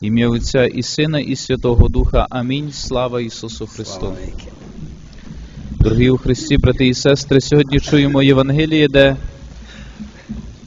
Ім'я Отця і Сина, і Святого Духа. Амінь. Слава Ісусу Христу. Дорогі у Христі, брати і сестри, сьогодні чуємо Євангеліє, де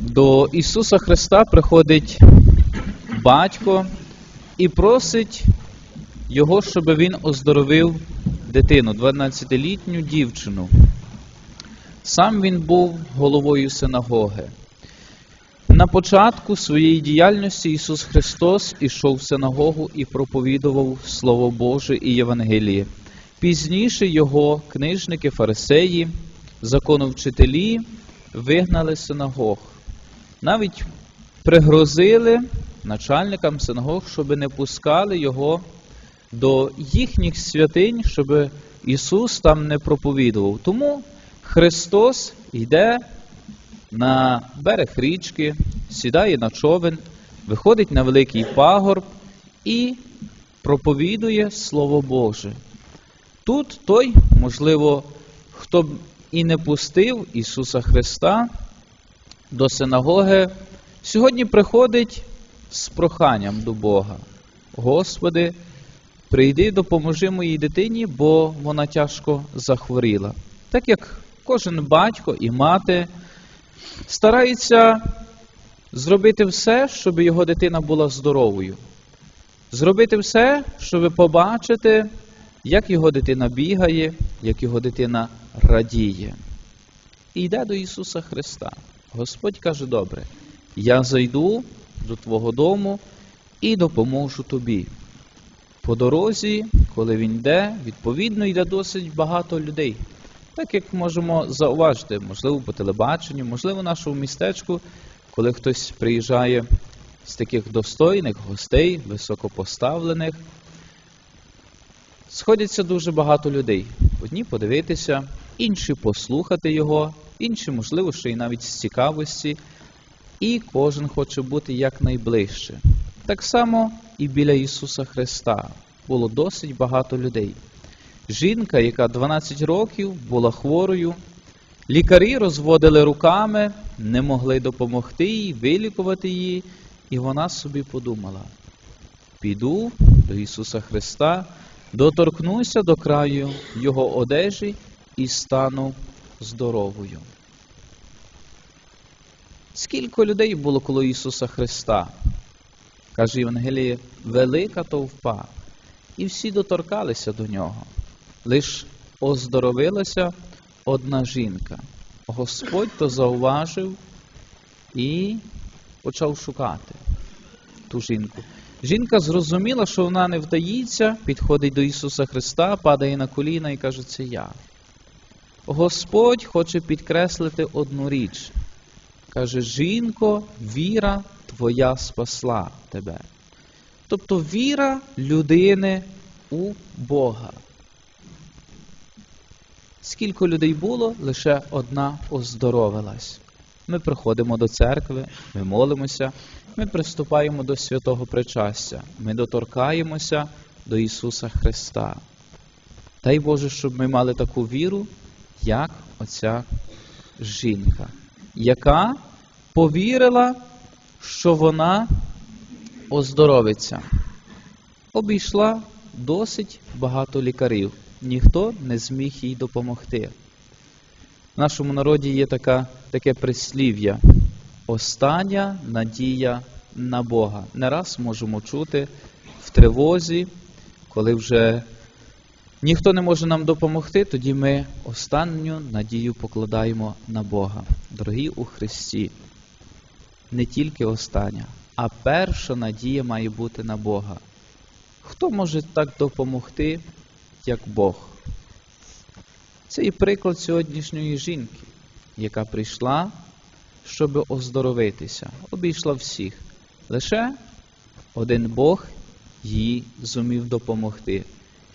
до Ісуса Христа приходить батько і просить Його, щоб він оздоровив дитину, 12-літню дівчину. Сам він був головою синагоги. На початку своєї діяльності Ісус Христос ішов в синагогу і проповідував Слово Боже і Євангеліє. Пізніше його книжники, фарисеї, законовчителі вигнали синагог. Навіть пригрозили начальникам синагог, щоб не пускали його до їхніх святинь, щоб Ісус там не проповідував. Тому Христос йде на берег річки, сідає на човен, виходить на великий пагорб і проповідує Слово Боже. Тут той, можливо, хто б і не пустив Ісуса Христа до синагоги, сьогодні приходить з проханням до Бога. Господи, прийди, допоможи моїй дитині, бо вона тяжко захворіла. Так як кожен батько і мати старається зробити все, щоб його дитина була здоровою. Зробити все, щоб побачити, як його дитина бігає, як його дитина радіє. І йде до Ісуса Христа. Господь каже: добре, я зайду до Твого дому і допоможу тобі. По дорозі, коли він йде, відповідно йде досить багато людей. Так як можемо зауважити, можливо, по телебаченню, можливо, нашому містечку, коли хтось приїжджає з таких достойних гостей, високопоставлених, сходяться дуже багато людей. Одні подивитися, інші послухати його, інші, можливо, ще й навіть з цікавості, і кожен хоче бути якнайближче. Так само і біля Ісуса Христа було досить багато людей. Жінка, яка 12 років була хворою, лікарі розводили руками, не могли допомогти їй, вилікувати її, і вона собі подумала: піду до Ісуса Христа, доторкнуся до краю Його одежі і стану здоровою. Скільки людей було коло Ісуса Христа? Каже Євангеліє, велика товпа, і всі доторкалися до нього. Лиш оздоровилася одна жінка. Господь то зауважив і почав шукати ту жінку. Жінка зрозуміла, що вона не вдається, підходить до Ісуса Христа, падає на коліна і каже, це я. Господь хоче підкреслити одну річ. Каже, жінко, віра твоя спасла тебе. Тобто віра людини у Бога. Скільки людей було, лише одна оздоровилась. Ми приходимо до церкви, ми молимося, ми приступаємо до святого причастя, ми доторкаємося до Ісуса Христа. Дай Боже, щоб ми мали таку віру, як оця жінка, яка повірила, що вона оздоровиться. Обійшла досить багато лікарів ніхто не зміг їй допомогти. В нашому народі є така, таке прислів'я остання надія на Бога. Не раз можемо чути в тривозі, коли вже ніхто не може нам допомогти, тоді ми останню надію покладаємо на Бога. Дорогі у Христі. Не тільки остання, а перша надія має бути на Бога. Хто може так допомогти? Як Бог. Це і приклад сьогоднішньої жінки, яка прийшла, щоб оздоровитися, обійшла всіх. Лише один Бог їй зумів допомогти,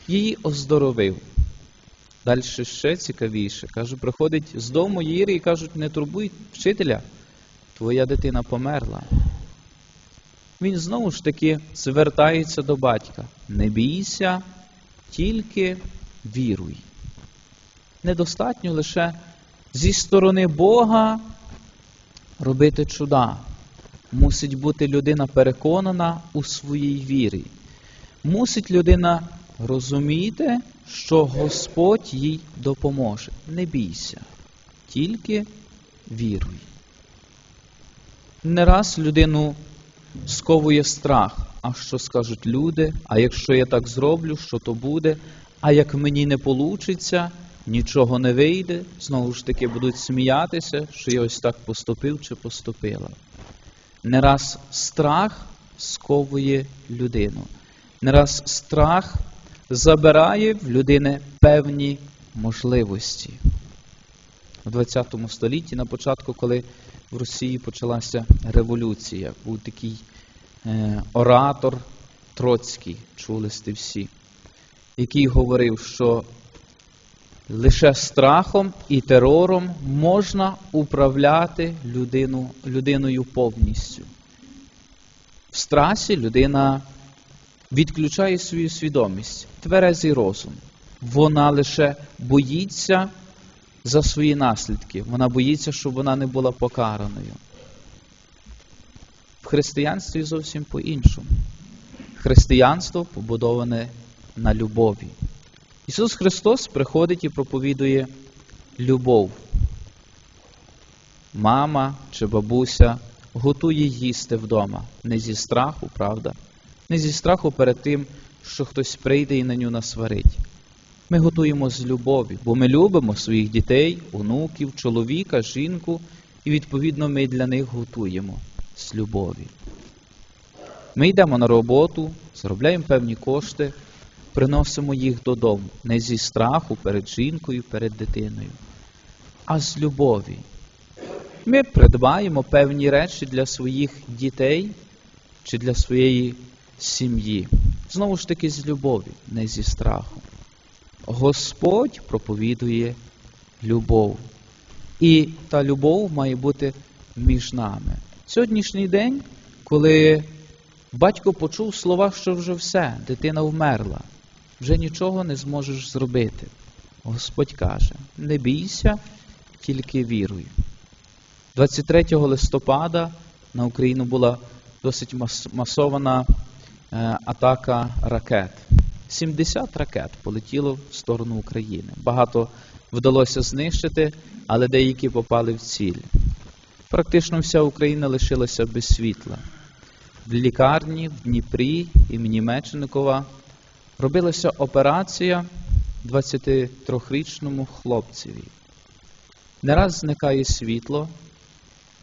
її оздоровив. Далі ще цікавіше. Кажу, приходить з дому Єри і кажуть, не турбуй вчителя, твоя дитина померла. Він знову ж таки звертається до батька. Не бійся, тільки віруй. Недостатньо лише зі сторони Бога робити чуда. Мусить бути людина переконана у своїй вірі. Мусить людина розуміти, що Господь їй допоможе. Не бійся, тільки віруй. Не раз людину сковує страх, а що скажуть люди, а якщо я так зроблю, що то буде, а як мені не получиться, нічого не вийде, знову ж таки будуть сміятися, що я ось так поступив чи поступила. Не раз страх сковує людину, не раз страх забирає в людини певні можливості. У ХХ столітті, на початку, коли в Росії почалася революція, був такий е, оратор Троцький, чули сте всі, який говорив, що лише страхом і терором можна управляти людину, людиною повністю. В страсі людина відключає свою свідомість, тверезий розум. Вона лише боїться за свої наслідки. Вона боїться, щоб вона не була покараною. В християнстві зовсім по-іншому. Християнство побудоване на любові. Ісус Христос приходить і проповідує любов. Мама чи бабуся готує їсти вдома, не зі страху, правда, не зі страху перед тим, що хтось прийде і на ню насварить. Ми готуємо з любові, бо ми любимо своїх дітей, онуків, чоловіка, жінку, і, відповідно, ми для них готуємо з любові. Ми йдемо на роботу, заробляємо певні кошти, приносимо їх додому, не зі страху перед жінкою, перед дитиною, а з любові. Ми придбаємо певні речі для своїх дітей чи для своєї сім'ї. Знову ж таки, з любові, не зі страху. Господь проповідує любов. І та любов має бути між нами. Сьогоднішній день, коли батько почув слова, що вже все, дитина вмерла, вже нічого не зможеш зробити. Господь каже: не бійся, тільки віруй. 23 листопада на Україну була досить масована е, атака ракет. 70 ракет полетіло в сторону України. Багато вдалося знищити, але деякі попали в ціль. Практично вся Україна лишилася без світла. В лікарні в Дніпрі імені Меченикова робилася операція 23-річному хлопцеві. Не раз зникає світло,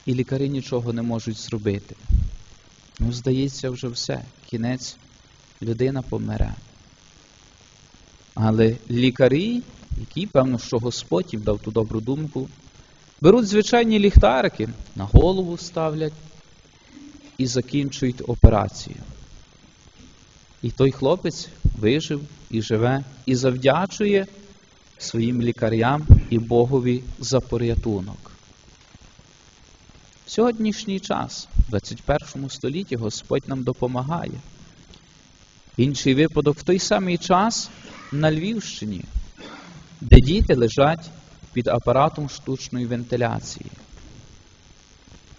і лікарі нічого не можуть зробити. Ну, здається, вже все. Кінець людина помере. Але лікарі, які, певно, що Господь їм дав ту добру думку, беруть звичайні ліхтарики, на голову ставлять і закінчують операцію. І той хлопець вижив і живе, і завдячує своїм лікарям і Богові за порятунок. В сьогоднішній час, в 21 столітті, Господь нам допомагає. Інший випадок в той самий час на Львівщині, де діти лежать під апаратом штучної вентиляції.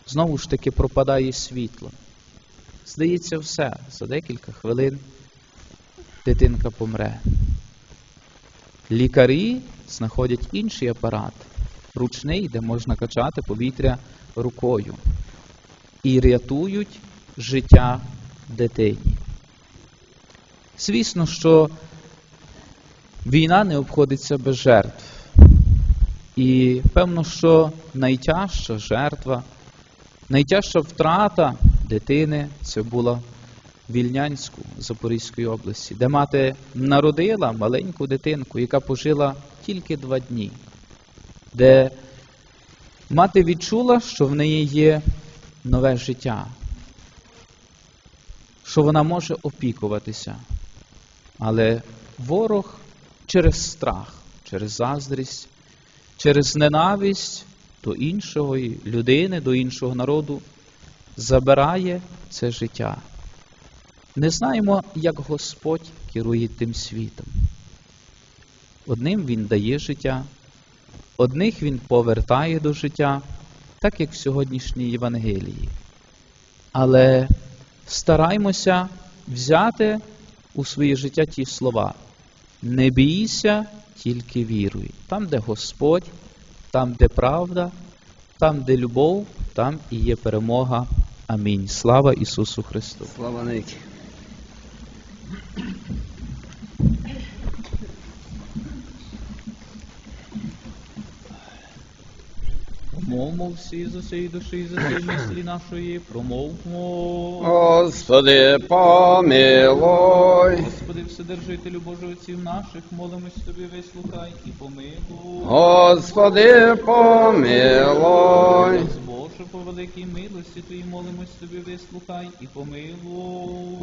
Знову ж таки пропадає світло. Здається, все, за декілька хвилин дитинка помре. Лікарі знаходять інший апарат, ручний, де можна качати повітря рукою. І рятують життя дитині. Звісно, що війна не обходиться без жертв. І певно, що найтяжча жертва, найтяжча втрата дитини це була Вільнянську Запорізької області, де мати народила маленьку дитинку, яка пожила тільки два дні, де мати відчула, що в неї є нове життя, що вона може опікуватися. Але ворог через страх, через заздрість, через ненависть до іншої людини, до іншого народу забирає це життя. Не знаємо, як Господь керує тим світом. Одним Він дає життя, одних Він повертає до життя, так як в сьогоднішній Євангелії. Але стараймося взяти у своє життя ті слова. Не бійся, тільки віруй. Там, де Господь, там, де правда, там, де любов, там і є перемога. Амінь. Слава Ісусу Христу. Слава навіки. Промовмо всі за цієї душі, і за цієї мислі нашої, промовмо. Господи, помилуй. Господи, Вседержителю Божий отців наших, молимось Тобі, вислухай і помилуй. Господи, помилуй. Боже, по великій милості Твоїй молимось Тобі, вислухай і помилуй.